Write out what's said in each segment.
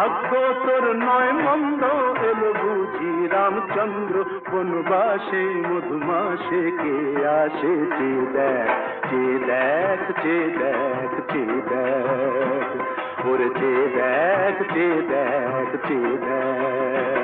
ভাগ্য তোর নয় মন্দ, এলো বুঝি রামচন্দ্র। বনবাসে মধুমাসে কে আসে? চে দেখ চে দেখ চে দেখ চে দেখ। ওর চে দেখ চে দেখ চে দেখ।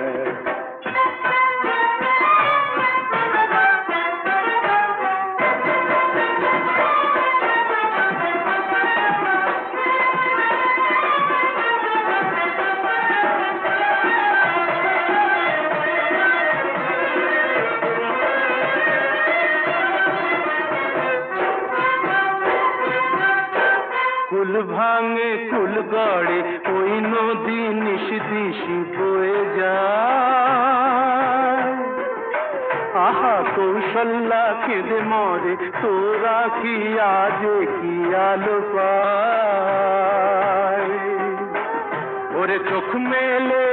ভাঙে কুল গড়ে, ওই নদী নিশ দিশি বয়ে যায়। আহা কৌশল্যা কেঁদে মরে, তোরা কি আজ কি আলো পায়? ওরে চোখ মেলে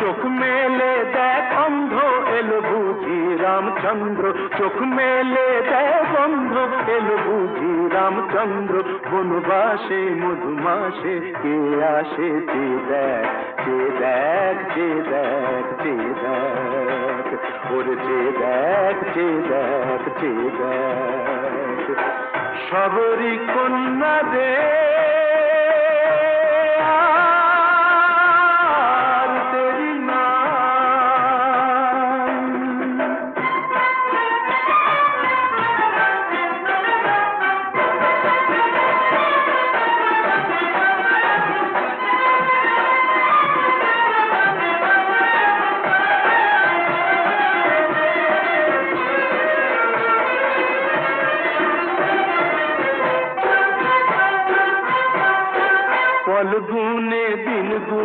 চোখ মেলে দেখ অন্ধ এলো বুঝি রামচন্দ্র, চোখ মেলে দেখ অন্ধ এলো বুঝি রামচন্দ্র বনবাসে মধুমাসে কে আসে চে দেখ চে দেখ চে দেখ চে দেখ, ওরে চে দেখ চে দেখ চে দেখ। সবরি কন্যা দে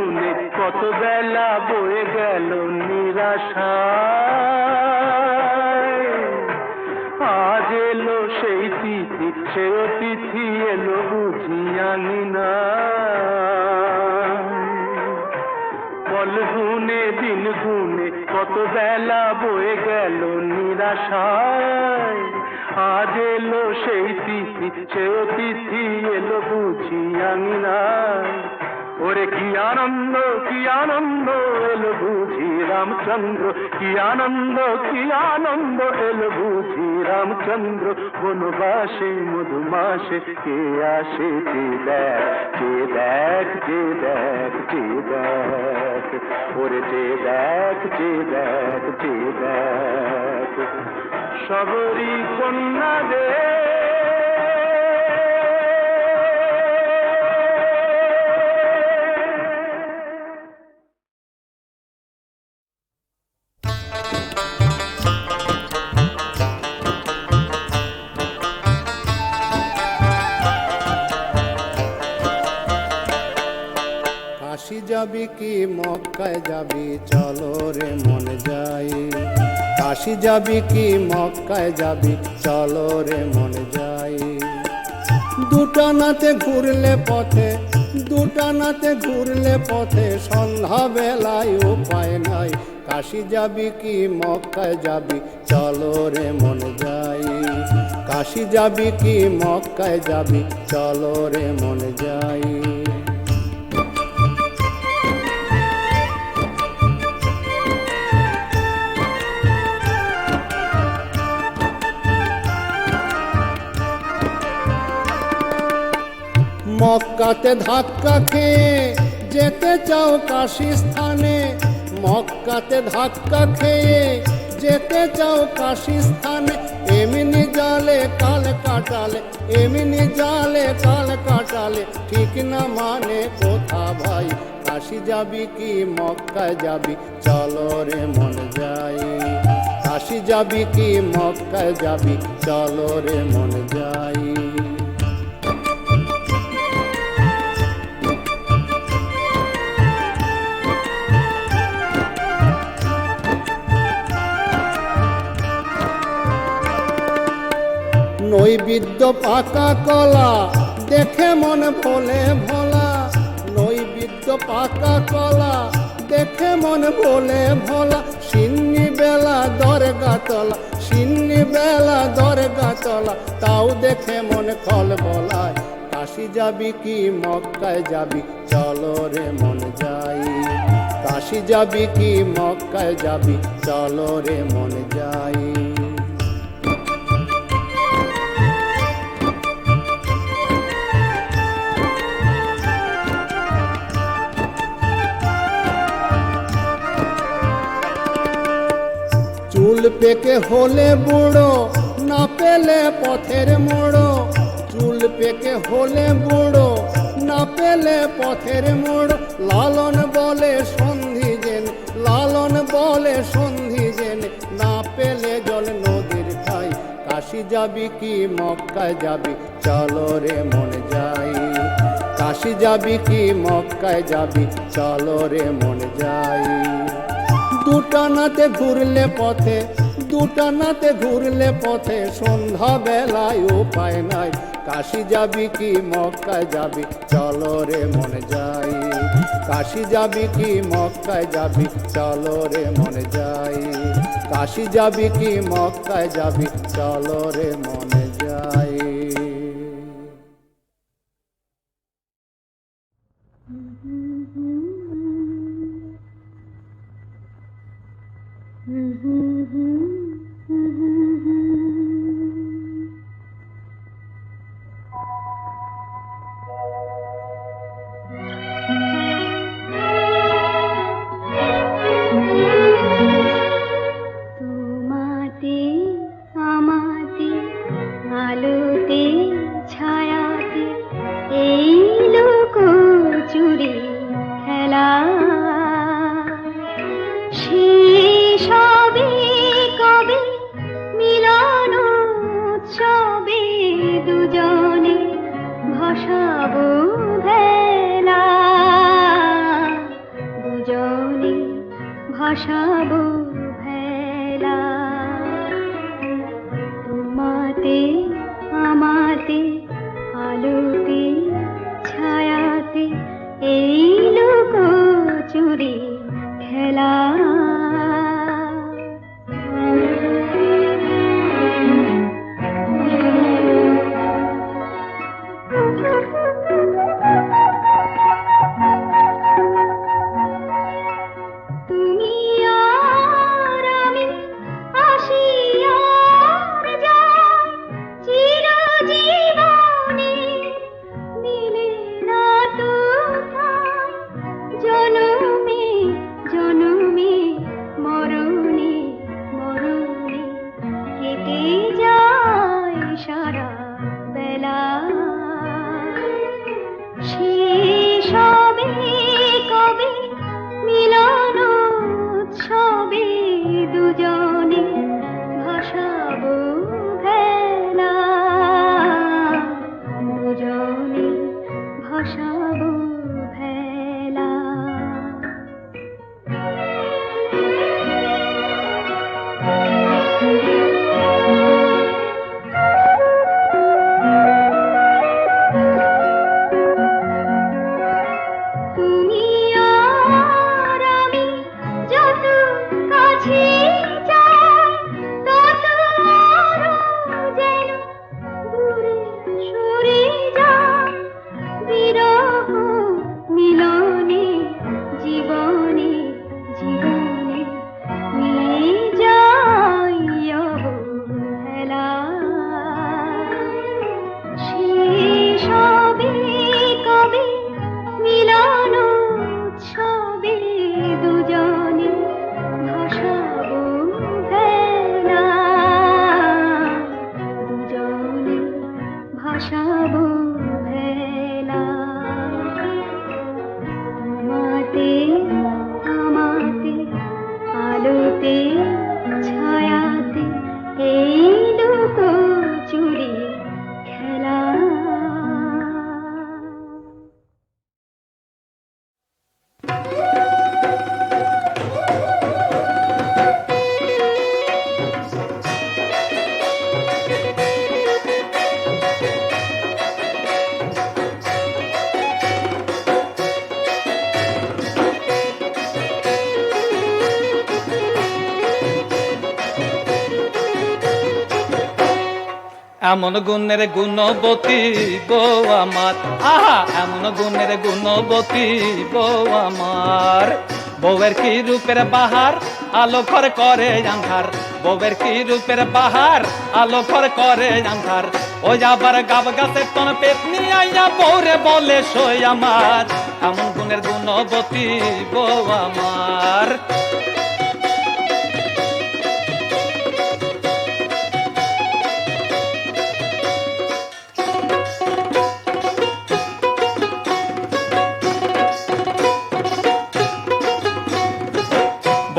গুনে কত বেলা বয়ে গেল নিরাশা আজ এলো সেই তিথি, সে অতিথি এলো বুঝি আনি না। বল গুনে, দিন গুনে কত বেলা বয়ে গেল নিরাশায়। আজ এলো সেই তিথি, সে অতিথি এলো বুঝি আমি না। ওরে কি আনন্দ কি আনন্দ এলো বুঝি রামচন্দ্র কি আনন্দ কি আনন্দ এলো বুঝি রামচন্দ্র বনবাসে মধুমাসে কে আসে যে দেখ যে দেখ যে দেখ যে দেখ? ওরে যে দেখ যে দেখ যে দেখ? সবরি কন্যা দে যাবি কি, মক্কায় যাবি? চলো রে, মন যাই। কাশি যাবি কি, মক্কায় যাবি? চলো রে, মন যাই। দুটানাতে ঘুরলে পথে, দুটানাতে ঘুরলে পথে সন্ধ্যা বেলায় উপায় নাই। কাশি যাবি কি, মক্কায় যাবি? চলো রে, মন যাই। কাশি যাবি কি, মক্কায় যাবি? চলো রে, মন যাই। মক্কাতে ধাক্কা খেয়ে যেতে চাও কাশি স্থানে। মক্কাতে ধাক্কা খেয়ে যেতে চাও কাশি স্থানে। এমনি জালে কাল কাটালে, এমনি জালে কাল কাটালে। ঠিক না মানে কোথা ভাই, কাশি যাবি কি মক্কায় যাবি? চলো রে মন যাই। কাশি যাবি কি মক্কায় যাবি? চলো রে মন যাই। নৈবিদ্য পাকা কলা, দেখে মন ভোলে ভোলা। নৈবিদ্য পাকা কলা, দেখে মন ভোলে ভোলা। সিন্নি বেলা দরগা তলা, সিন্নি বেলা দরগা তলা, তাও দেখে মন কল বলায়। কাশি যাবি কি মক্কায় যাবি, চলো রে মন যাই। কাশি যাবি কি মক্কায় যাবি, চলো রে মন যাই। পেকে হলে বুড়ো, না পেলে পথের মোড়ো। চুল পেকে হলে বুড়ো, না পেলে পথের মোড়ো। লালন বলে সন্ধি জেন লালন বলে সন্ধি জেন না পেলে জল নদীর খাই কাশি যাবি কি মক্কায় যাবি, চলো রে মন যাই। কাশি যাবি কি মক্কায় যাবি, চলো রে মন যাই। দুটানাতে ঘুরলে পথে দুটানাতে ঘুরলে পথে সন্ধ্যা বেলায় উপায় নাই। কাশি যাবি কি মক্কায় যাবি? চলো রে মনে যাই। কাশি যাবি কি মক্কায় যাবি? চলো রে মনে যাই। কাশি যাবি কি মক্কায় যাবি? চলো রে মনে যাই। এমন গুণের গুণবতী গো আমার। আহা, এমন গুণের গুণবতী গো আমার। বউয়ের কি রূপের বাহার? আলো ঘর করে আন্ধার। বউয়ের কি রূপের বাহার? আলো ঘর করে আন্ধার। ওই যাবার গাব গাছের তন পেতনি আইয়া বউরে বলে, সই আমার। এমন গুণের গুণবতী গো আমার।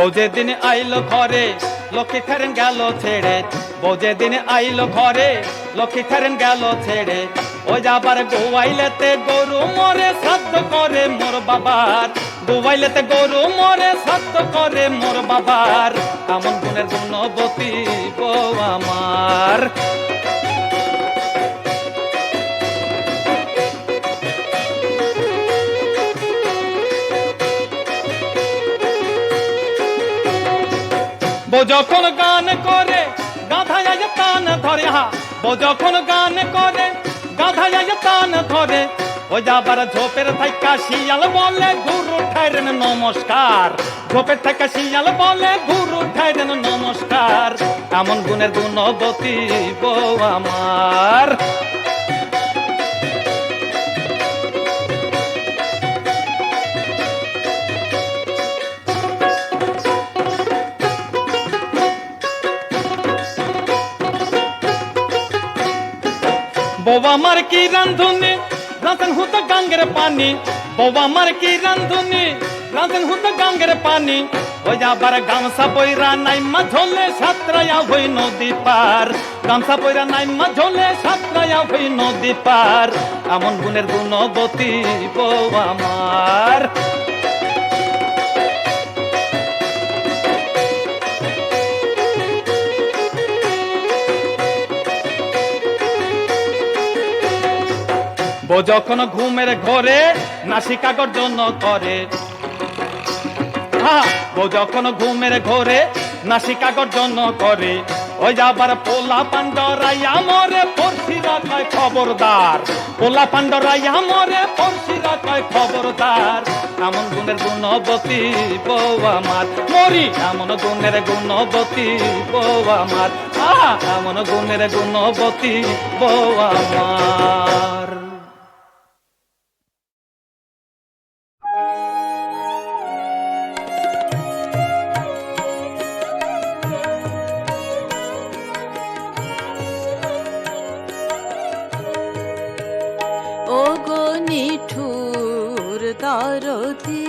বউ যেদিন আইলো ঘরে, লক্ষ্মী ফেরেন গেল ছেড়ে। বউ যেদিন আইলো ঘরে, লক্ষ্মী ফেরেন গেল ছেড়ে। ওই যাবার গোয়াইলেতে গরু মরে, সাধ্য করে মোর বাবার। গোয়াইলেতে গরু মরে, সাধ্য করে মোর বাবার। এমন গুণের গুণবতী বউ আমার। বউ যখন গান করে গাধা যায় তান ধরে, হা। বউ যখন গান করে গাধা যায় তান ধরে, ও যাবার ঝোপের থাইকা শিয়াল বলে, গুরু ঠাইরেন নমস্কার। ঝোপের থাইকা শিয়াল বলে, গুরু ঠাইরেন নমস্কার। এমন গুণের গুণবতী বউ আমার। বৌবা মার কি রান্ধুনি? রাঁধেন হুত গাঙ্গের পানি। বৌবা মার কি রান্ধুনি? রাঁধেন হুত গাঙ্গের পানি। ওই যাবার গামছা বইরা নাই মা ঝোলে সাতরায়া হই নদী পার। গামছা বইরা নাই মা ঝোলে সাতরায়া হই নদী পার। এমন গুণের গুণবতী বউ আমার যখন ঘুমের ঘরে নাসিকা গর্জন করে। বউ যখন ঘুমের ঘরে নাসিকা গর্জন করে। ওই যাবার পোলা পান্ডরাইয়া মরে পড়শিরা কয় খবরদার। পোলা পান্ডরাইয়া মরে পড়শিরা কয় খবরদার। এমন গুণের গুণবতী বউ আমার। মরি, এমন গুণের গুণবতী বউ আমার। আহা, এমন গুণের গুণবতী বউ আমার। রাতে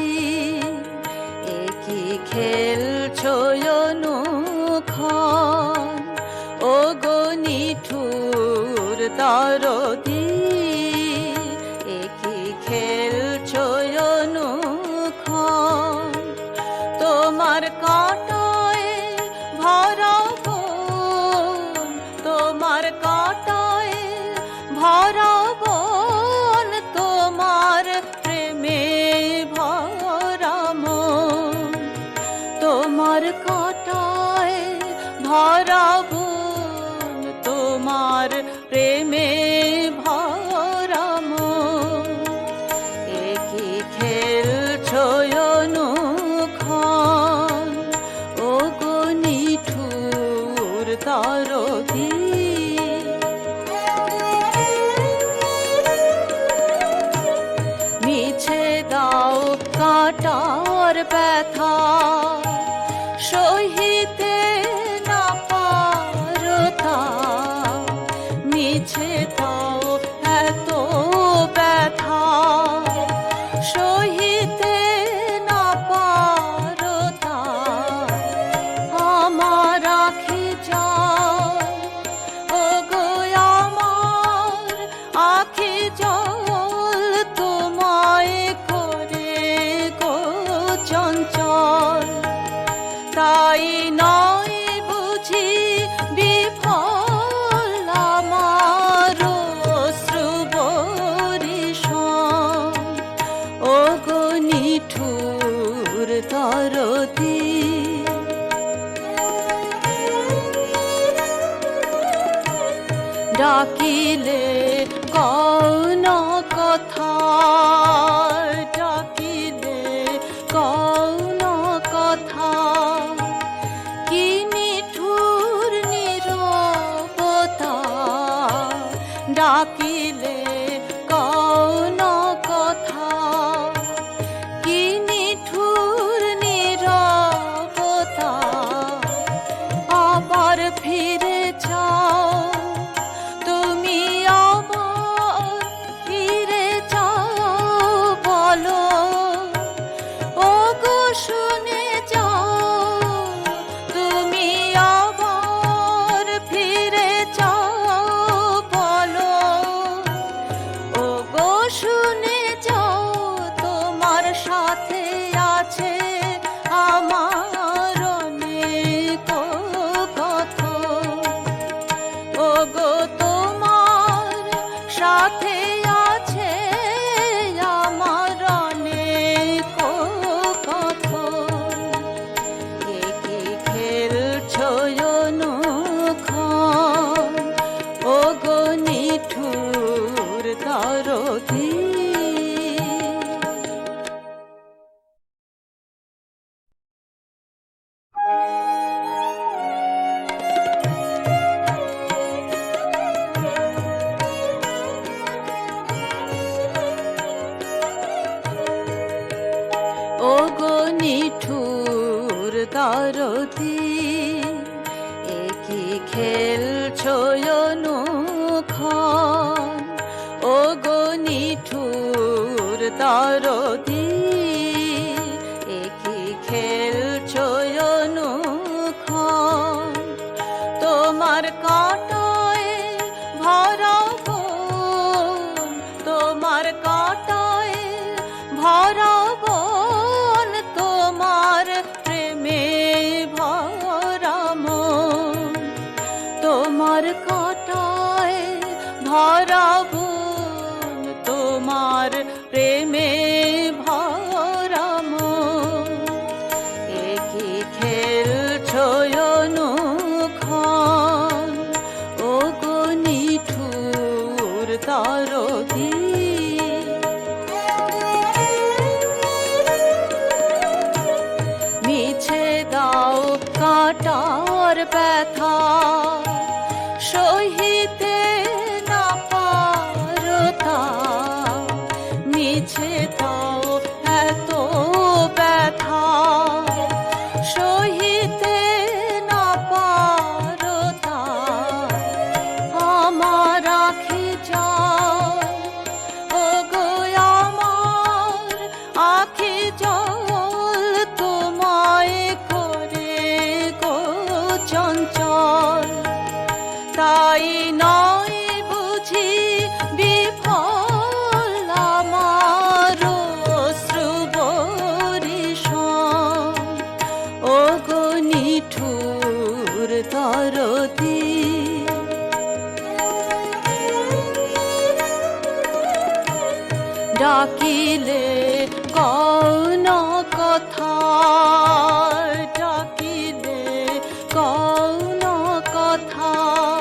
তরতি। ডাকিলে তারতি ঝোল কথা